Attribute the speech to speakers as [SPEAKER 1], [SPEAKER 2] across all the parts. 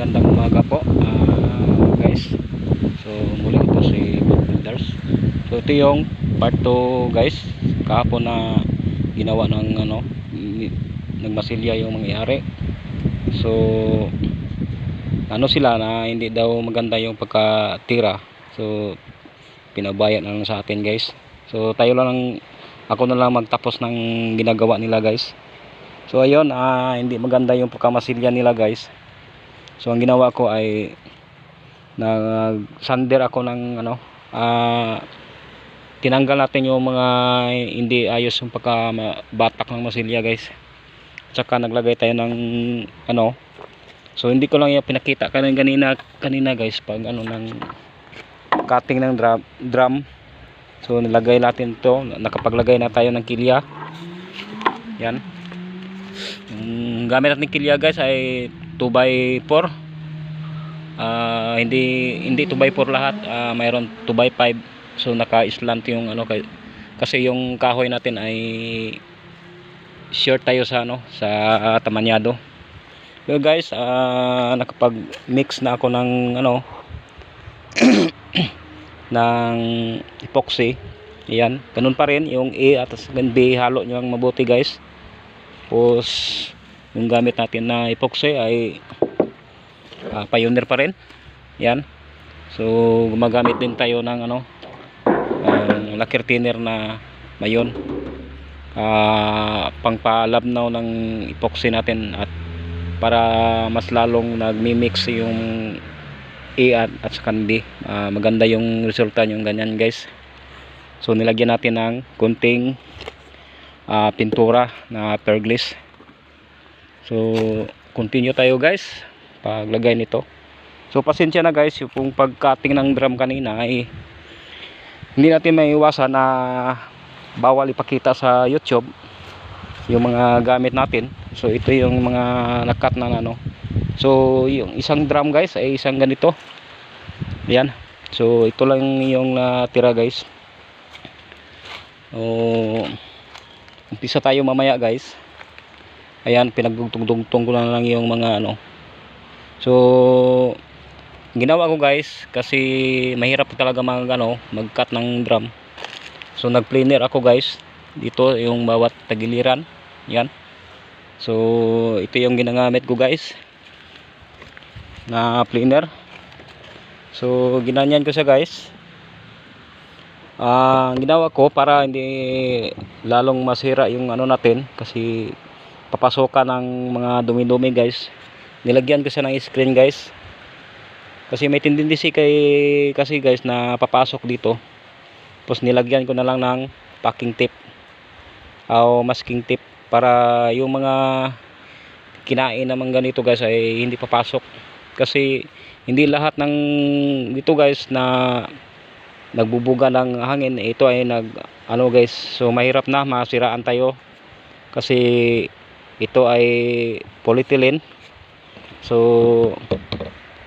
[SPEAKER 1] magandang umaga po ah, guys. So muli ito si Builders. So ito yung part 2 guys. Kahapon na ginawa ng ano nagmasilya yung mangyayari. So ano sila na hindi daw maganda yung pagkatira. So pinabayad na lang sa atin guys. So tayo lang ako na lang magtapos ng ginagawa nila guys. So ayun ah, hindi maganda yung pagkamasilya nila guys so ang ginawa ko ay nag sander ako ng ano ah, tinanggal natin yung mga hindi ayos yung pagka batak ng masilya guys. Tsaka naglagay tayo ng ano so hindi ko lang yung pinakita kanina kanina, kanina guys pag ano ng cutting ng drum, drum. So nilagay natin to nakapaglagay na tayo ng kilya. Yan. Yung gamit natin kilya guys ay 2x4 Ah, hindi hindi 2x4 lahat. Ah, mayroon 2x5 so naka-slant yung ano kasi yung kahoy natin ay short tayo sa ano sa tamanyado. So guys ah, nakapag-mix na ako ng ano ng epoxy. Yan ganun pa rin yung A at B. Halo nyo ang mabuti guys. Tapos yung gamit natin na epoxy ay ah, pioneer pa rin. Yan. So gumagamit din tayo ng ano ang lacquer thinner na mayon. Ah pangpalabnaw ng epoxy natin at para mas lalong nagmi-mix yung A at, at saka B. Ah, maganda yung resulta yung ganyan guys. So nilagyan natin ng kunting ah, pintura na perglis so continue tayo guys paglagay nito. So pasensya na guys yung pag-cutting ng drum kanina ay hindi natin may iwasan na bawal ipakita sa youtube yung mga gamit natin. So ito yung mga nakat na ano. So yung isang drum guys ay isang ganito. Yan so ito lang yung natira guys. O umpisa tayo mamaya guys ayan pinagdugtong-dugtong ko na lang yung mga ano. So ginawa ko guys kasi mahirap talaga mag ano mag cut ng drum. So nag planer ako guys dito yung bawat tagiliran. Yan so ito yung ginagamit ko guys na planer. So ginanyan ko siya guys. Ang ginawa ko para hindi lalong masira yung ano natin kasi papasokan ng mga dumi-dumi guys. Nilagyan ko siya ng screen guys. Kasi may tendency kay kasi guys na papasok dito. Tapos nilagyan ko na lang ng packing tape. O masking tape. Para yung mga kinain naman ganito guys ay hindi papasok. Kasi hindi lahat ng dito guys na nagbubuga ng hangin ito ay nag ano guys so mahirap na masiraan tayo. Kasi ito ay polyethylene. So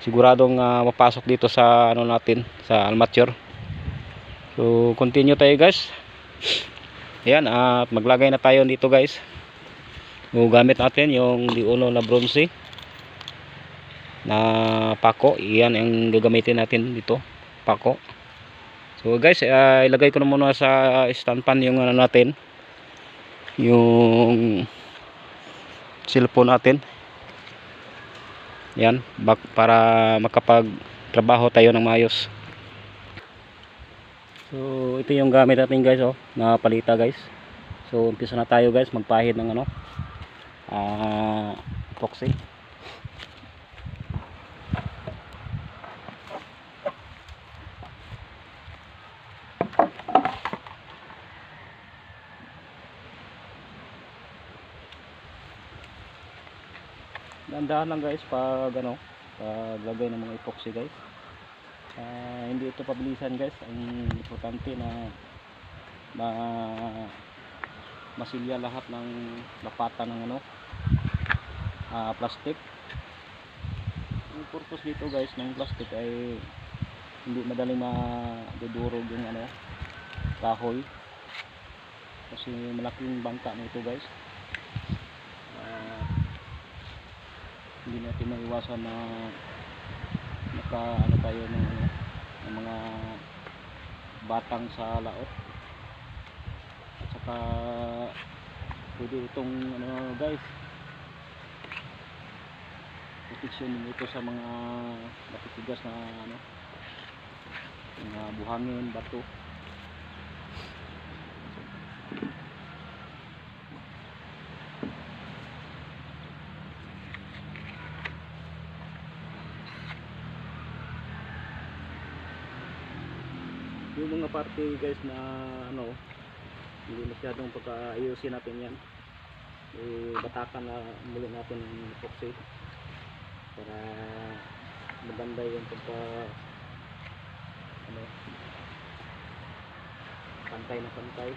[SPEAKER 1] siguradong ah, mapasok dito sa ano natin sa armature so continue tayo guys. Yan at maglagay na tayo dito guys. So, gamit natin yung di uno na bronze na pako. Yan ang gagamitin natin dito pako. So guys ah, ilagay ko na muna sa stand pan yung ano natin yung cellphone natin. Yan bak para makapag trabaho tayo ng maayos. So ito yung gamit natin guys oh na palita guys. So umpisa na tayo guys magpahid ng ano ah epoxy Dandahan lang guys pag ano, pag lagay ng mga epoxy guys. Ah, hindi ito pabilisan guys. Ang importante na ma masilya lahat ng lapatan ng ano ah, plastic. Ang purpose dito guys ng plastic ay hindi madaling madudurog yung ano kahoy kasi malaking bangka nito guys hindi natin maiwasan na naka ano tayo ng, ng mga batang sa laot. At saka pwede itong ano guys protection din ito sa mga matitigas na ano mga buhangin, bato yung mga parte guys na ano hindi masyadong pagkaayusin natin yan. Eh, batakan na muli natin ng epoxy para maganda yung pagka ano pantay na pantay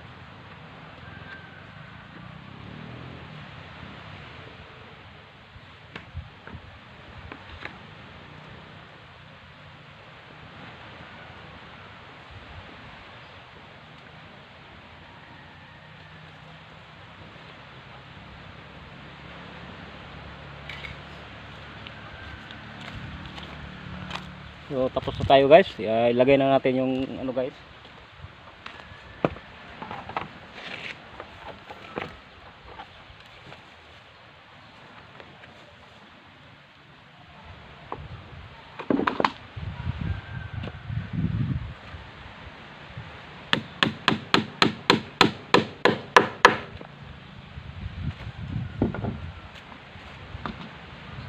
[SPEAKER 1] So tapos na tayo guys. Uh, ilagay na natin yung ano guys.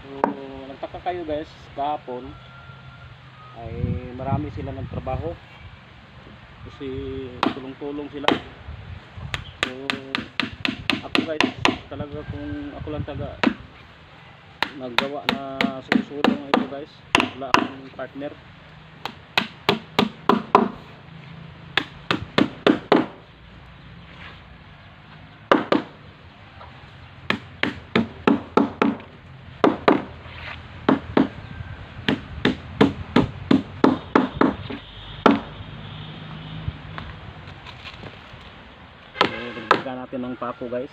[SPEAKER 1] So nagtaka kayo guys kahapon marami sila ng trabaho. Kasi tulong-tulong sila. So ako guys talaga kung ako lang taga naggawa na susurong ito guys wala akong partner so dagdagan natin ng pako guys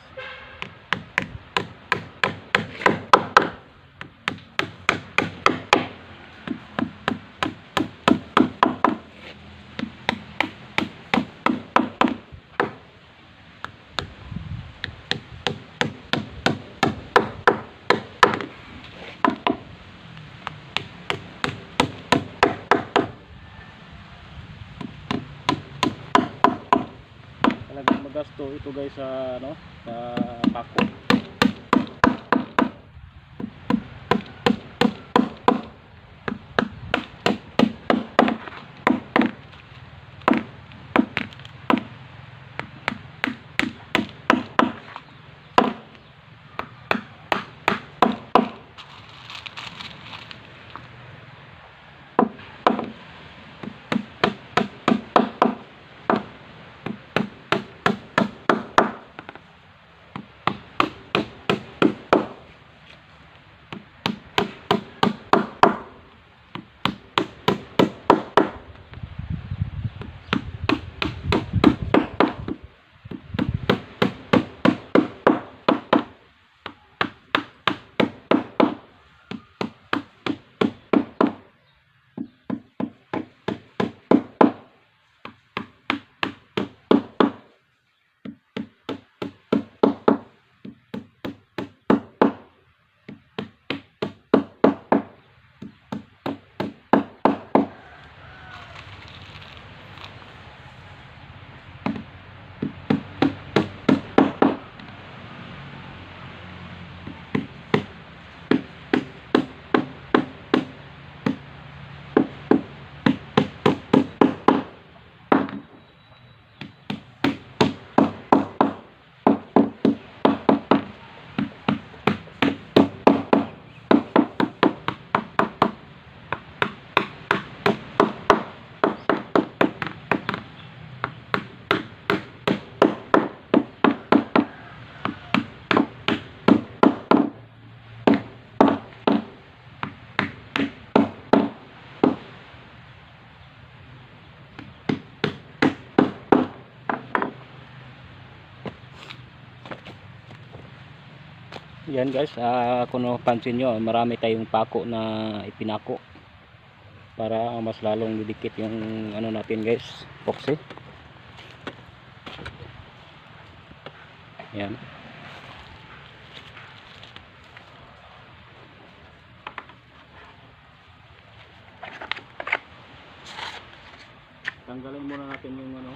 [SPEAKER 1] talagang magasto ito guys sa ano sa pako yan guys, ah kung napansin nyo, marami tayong pako na ipinako para mas lalong didikit yung ano natin guys, epoxy. Yan. Tanggalin muna natin yung ano,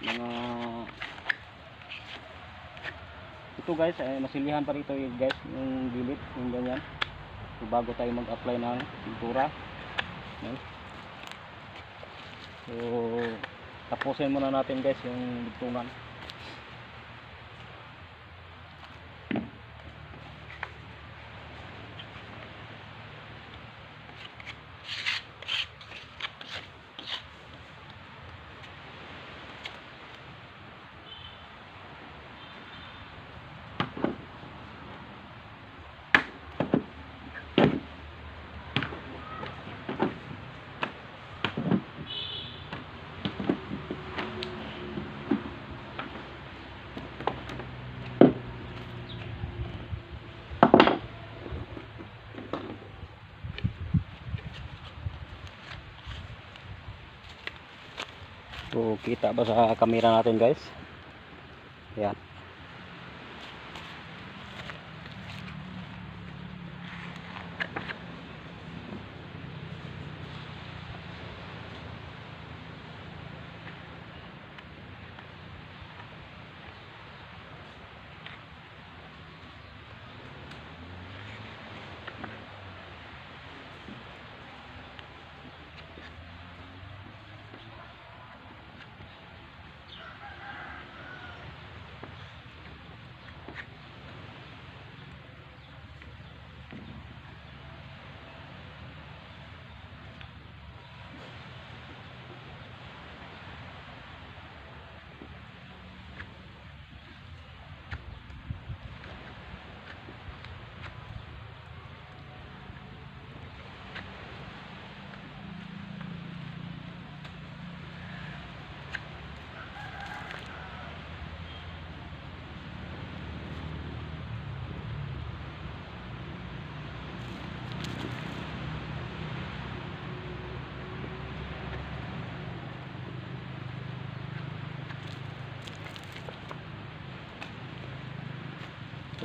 [SPEAKER 1] mga ito guys. Ay masilihan pa rito yung guys yung gilid yung ganyan. So, bago tayo mag apply ng pintura. No? so tapusin muna natin guys yung dugtungan kita ba sa camera natin guys? Yan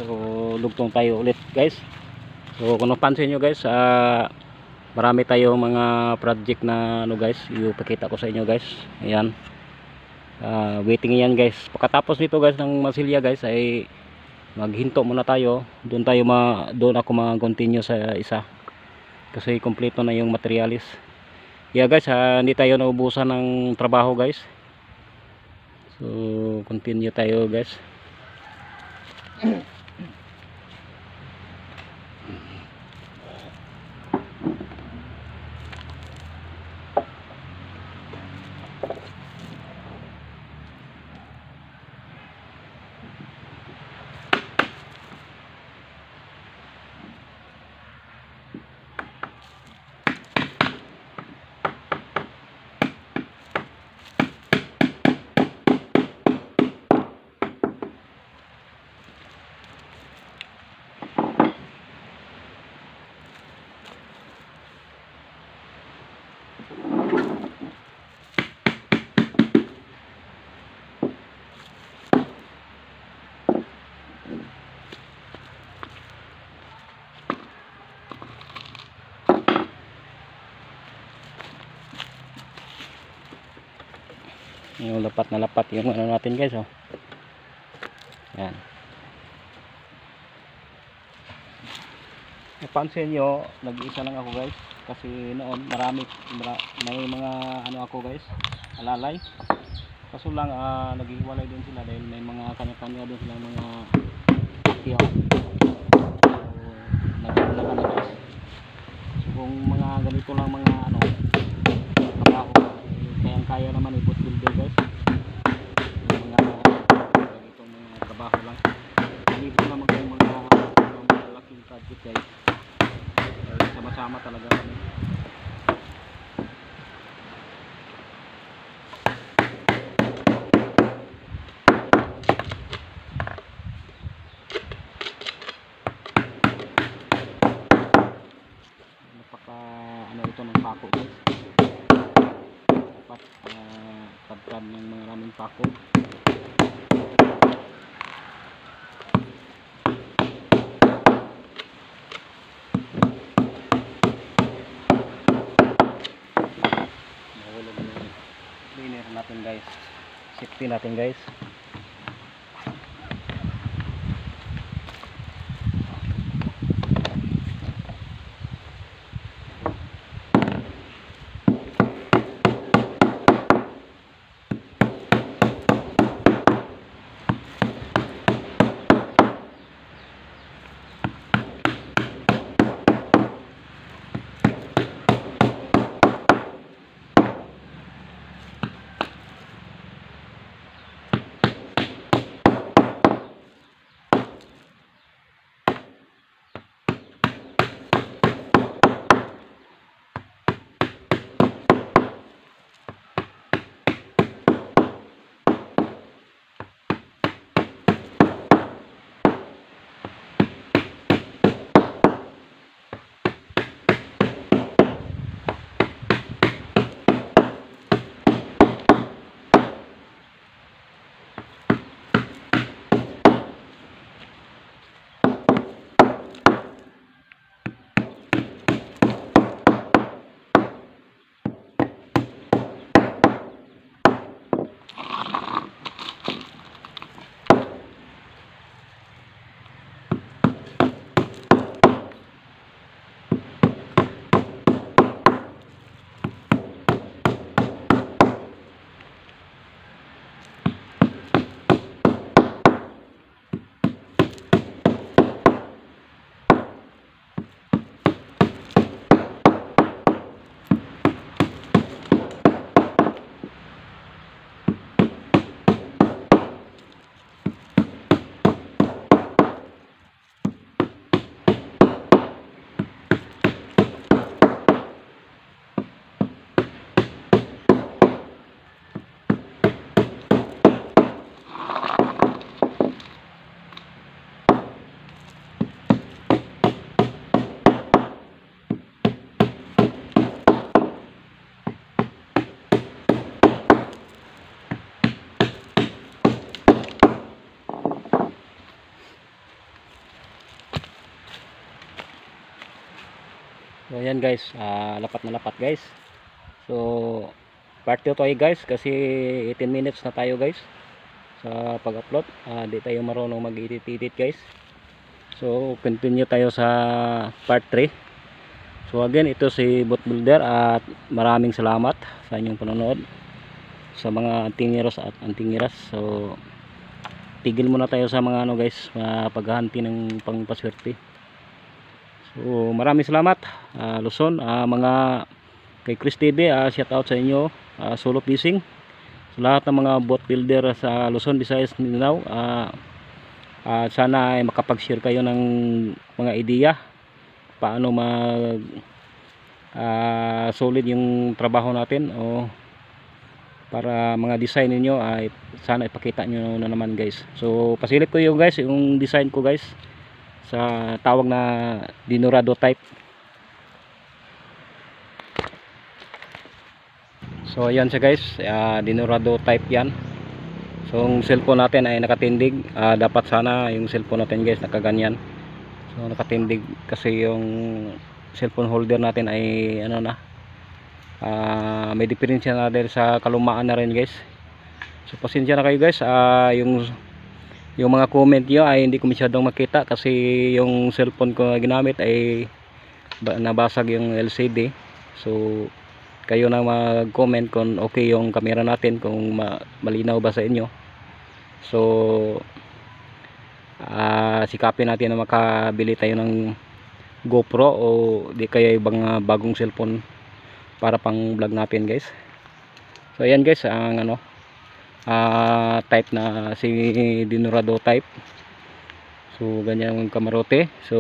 [SPEAKER 1] So, lugtong tayo ulit guys. So, kung napansin nyo guys, ah, marami tayong mga project na ano guys, ipakita ko sa inyo guys. Ayan. Ah, waiting yan guys. Pagkatapos nito guys ng masilya guys ay maghinto muna tayo. Doon tayo ma doon ako mag-continue sa isa. Kasi kompleto na yung materialis. Yeah guys, ah, hindi tayo naubusan ng trabaho guys. So, continue tayo guys. Yung lapat na lapat yung ano natin guys oh. Yan. Napansin nyo nag-isa lang ako guys kasi noon marami mara, may mga ano ako guys alalay. Kaso lang ah, naghiwalay din sila dahil may mga kanya-kanya din silang mga tiyo so naghiwalay na guys. Kung mga ganito lang mga ano kaya naman ipot builder guys yung mga ganitong mga trabaho lang dito naman kayong mga, mga malaking project guys Eh, sama-sama talaga kami ano ito ng pako. Dapat uh, ng maraming pako. Mahulog yung cleaner natin guys. Safety natin guys So ayan guys, ah, lapat na lapat guys. So part 2 to guys kasi 18 minutes na tayo guys sa pag-upload. Di tayo marunong mag-edit-edit guys. So continue tayo sa part 3. So again, ito si Bot Builder at maraming salamat sa inyong panonood sa mga antingiros at antingiras. So tigil muna tayo sa mga ano guys, mga paghahanti ng pangpaswerte. So maraming salamat ah, Luzon, ah, mga kay Chris TV, ah, shout out sa inyo, ah, solo fishing. Sa lahat ng mga boat builder sa Luzon, Visayas, Mindanao, ah, ah, sana ay makapag-share kayo ng mga ideya paano mag ah, solid yung trabaho natin o para mga design ninyo ay sana ipakita nyo na naman guys. So pasilip ko yung guys, yung design ko guys sa tawag na dinurado type. So ayan siya guys. Uh, dinurado type yan. So yung cellphone natin ay nakatindig. Ah, dapat sana yung cellphone natin guys nakaganyan. So nakatindig kasi yung cellphone holder natin ay ano na ah, may diferensya na dahil sa kalumaan na rin guys. So pasensya na kayo guys. Ah, yung yung mga comment nyo ay hindi ko masyadong makita kasi yung cellphone ko na ginamit ay ba- nabasag yung LCD so kayo na mag-comment kung okay yung camera natin kung ma- malinaw ba sa inyo. So ah sikapin natin na makabili tayo ng GoPro o di kaya ibang ah, bagong cellphone para pang vlog natin guys. So ayan guys ang ano ah type na si Dinurado type. So ganyan ang kamarote. So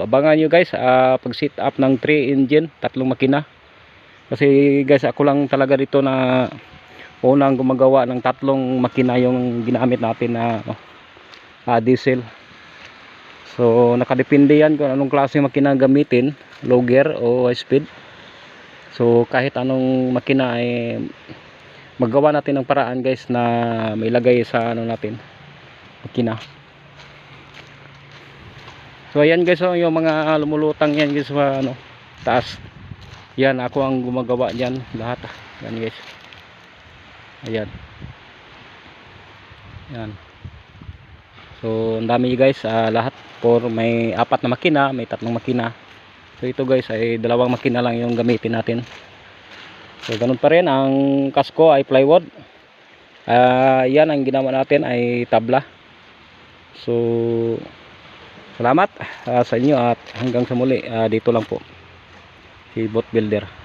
[SPEAKER 1] abangan nyo guys ah, pag sit up ng 3 engine tatlong makina. Kasi guys ako lang talaga dito na unang gumagawa ng tatlong makina yung ginamit natin na ah, diesel. So nakadepende yan kung anong klase makina gamitin low gear o high speed. So kahit anong makina ay magawa natin ng paraan guys na mailagay sa ano natin makina. So ayan guys oh, yung mga lumulutang yan guys sa ano taas. Yan ako ang gumagawa diyan lahat. Yan guys. Ayan. Yan. So ang dami guys ah, lahat for may apat na makina, may tatlong makina. So ito guys ay dalawang makina lang yung gamitin natin. So ganun pa rin ang kasko ay plywood. Ah, yan ang ginawa natin ay tabla. So salamat ah, sa inyo at hanggang sa muli ah, dito lang po si Bot Builder.